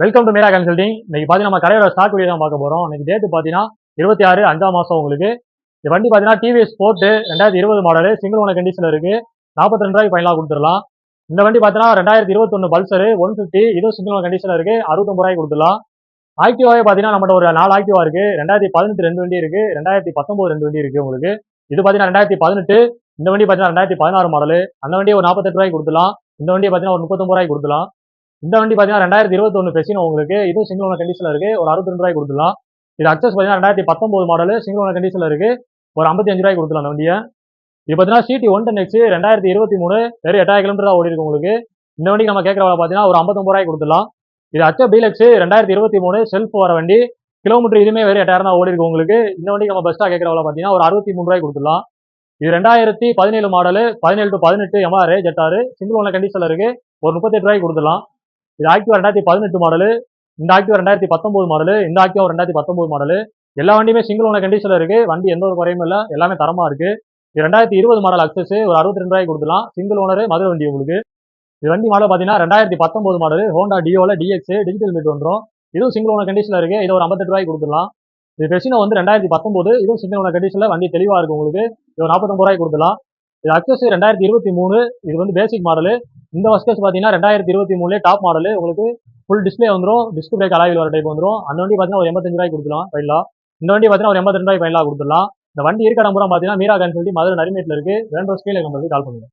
Welcome to Meera consulting இன்னைக்கு பார்த்தீங்கன்னா நம்ம கடையோட ஸ்டாக் வீடியோ தான் பார்க்க போகிறோம் இன்னைக்கு டேட் பார்த்தீங்கன்னா இருபத்தி ஆறு அஞ்சாம் மாதம் உங்களுக்கு. இந்த வண்டி பார்த்தீங்கன்னா டிவிஎஸ் ஸ்போர்ட்டு ரெண்டாயிரத்தி இருபது மாடல் சிங்கிள் ஓன கண்டிஷனில் இருக்குது நாற்பத்தி ரெண்டு ரூபாய்க்கு ஃபைனலாக கொடுத்துடலாம். இந்த வண்டி பார்த்தீங்கன்னா ரெண்டாயிரத்தி இருபத்தொன்று பல்சரு ஒன் ஃபிஃப்டி இதுவும் சிங்கிள் ஓன கண்டிஷனில் இருக்குது அறுபத்தொம்பது ரூபாய்க்கு கொடுத்துடலாம். ஆக்டிவாவே பார்த்தீங்கன்னா நம்மகிட்ட ஒரு நாலு ஆக்டிவா இருக்குது ரெண்டாயிரத்தி பதினெட்டு ரெண்டு வண்டி இருக்குது ரெண்டாயிரத்தி பத்தொன்பது ரெண்டு வண்டி இருக்குது உங்களுக்கு. இது பார்த்தீங்கன்னா ரெண்டாயிரத்தி பதினெட்டு இந்த வண்டி பார்த்தீங்கன்னா ரெண்டாயிரத்தி பதினாறு மாடல் அந்த வண்டியை ஒரு நாற்பத்தெட்டு ரூபாய்க்கு கொடுத்துலாம் இந்த வண்டியை பார்த்தீங்கன்னா ஒரு முப்பத்தொம்பது ரூபாய்க்கு கொடுத்துலாம் இந்த வண்டி பார்த்தீங்கன்னா ரெண்டாயிரத்தி இருபத்தொன்று பெசினோ உங்களுக்கு. இதுவும் சிங்கிள் ஓனர் கண்டிஷனில் இருக்குது ஒரு அறுபத்தி ரெண்டு ரூபாய் கொடுத்துலாம் இது அக்சஸ் பார்த்தீங்கன்னா ரெண்டாயிரத்தி பத்தொம்போது மாடல் சிங்கிள் ஓனர் கண்டிஷனில் இருக்குது ஒரு ஐம்பத்தி அஞ்சு ரூபாய் கொடுத்துலாம் அந்த வண்டியை. இது பார்த்தீங்கன்னா சிடி ஒன் டென் எக்ஸ் ரெண்டாயிரத்தி இருபத்தி மூணு வெறும் எட்டாயிரம் கிலோமீட்டர் தான் ஓடி இருக்கு உங்களுக்கு. இந்த வண்டிக்கு நம்ம கேட்குற பார்த்தீங்கன்னா ஒரு ஐம்பத்தொம்பது ரூபாய்க்கு கொடுத்துலாம் இது அச்ச பீலக்ஸ் ரெண்டாயிரத்தி இருபத்தி மூணு செல்ஃப் வர வண்டி. கிலோமீட்டர் இதுவுமே வெறும் எட்டாயிரம் தான் ஓடி இருக்கு உங்களுக்கு. இந்த வண்டிக்கு நம்ம பெஸ்ட்டாக கேட்குற பார்த்தீங்கன்னா ஒரு அறுபத்தி மூணு ரூபாய் கொடுத்துலாம் இது ரெண்டாயிரத்தி பதினேழு மாடல் பதினேழு டு பதினெட்டு எம்ஆர் ஜெட்டாரு சிங்கிள் ஓன கண்டிஷனில் இருக்குது ஒரு முப்பத்தெட்டு ரூபாய்க்கு கொடுத்துலாம் இது ஆக்டிவா ரெண்டாயிரத்தி பதினெட்டு மாடல் இந்த ஆக்டிவா ரெண்டாயிரத்தி பத்தொன்பது மாடல் இந்த ஆக்டிவா ரெண்டாயிரத்தி பத்தொன்பது மாடல் எல்லா வண்டியுமே சிங்கிள் ஓன கண்டிஷனில் இருக்கு. வண்டி எந்த ஒரு குறையும் இல்லை. எல்லாமே தரமா இருக்கு. இது ரெண்டாயிரத்தி இருபது மாடல் அக்சஸ் ஒரு அறுபத்தி ரெண்டு ரூபாய்க்கு கொடுத்துலாம் சிங்கிள் ஓனர் மதுரை வண்டி உங்களுக்கு. இது வண்டி மாடல் பார்த்தீங்கன்னா ரெண்டாயிரத்தி பத்தொன்பது மாடல் ஹோண்டா டியோல டிஎக்ஸ் டிஜிட்டல் மீட் வந்துடும் இதுவும் சிங்கிள் ஓன கண்டிஷனில் இருக்கு. இது ஒரு ஐம்பத்தெட்டு ரூபாய்க்கு கொடுத்துலாம் இது பெசினோ வந்து ரெண்டாயிரத்தி பத்தொன்பது இதுவும் சிங்கிள் ஓன கண்டிஷனில் வண்டி தெளிவாக இருக்கு உங்களுக்கு. இது ஒரு நாற்பத்தொம்பது ரூபாய்க்கு கொடுத்துலாம் இது அக்சஸ் ரெண்டாயிரத்தி இருபத்தி மூணு இது வந்து பேசிக் மாடல் இந்த வஸ்கஸ் பார்த்தீங்கன்னா ரெண்டாயிரத்தி இருபத்தி மூணுலேயே டாப் மாடல் உங்களுக்கு ஃபுல் டிஸ்பிளே வந்துடும் டிஸ்க் பிரேக் அலாவில் வர டைப் வந்துடும் அந்த வண்டி பார்த்தீங்கன்னா ஒரு எண்பத்தஞ்சு ரூபாய்க்கு கொடுக்கலாம் ஃபைனலாக இந்த வண்டி பார்த்தீங்கன்னா ஒரு எண்பத்தி ரெண்டு ரூபாய் ஃபைனலாக கொடுத்துடலாம். இந்த வண்டி இருக்க நம்பரம் பார்த்தீங்கன்னா மீரா கன்சல்டி மதுரை நரிமேட்டில் இருக்கு. வேண்டோ ஸ்கேல் நம்பருக்கு கால் பண்ணுங்கள்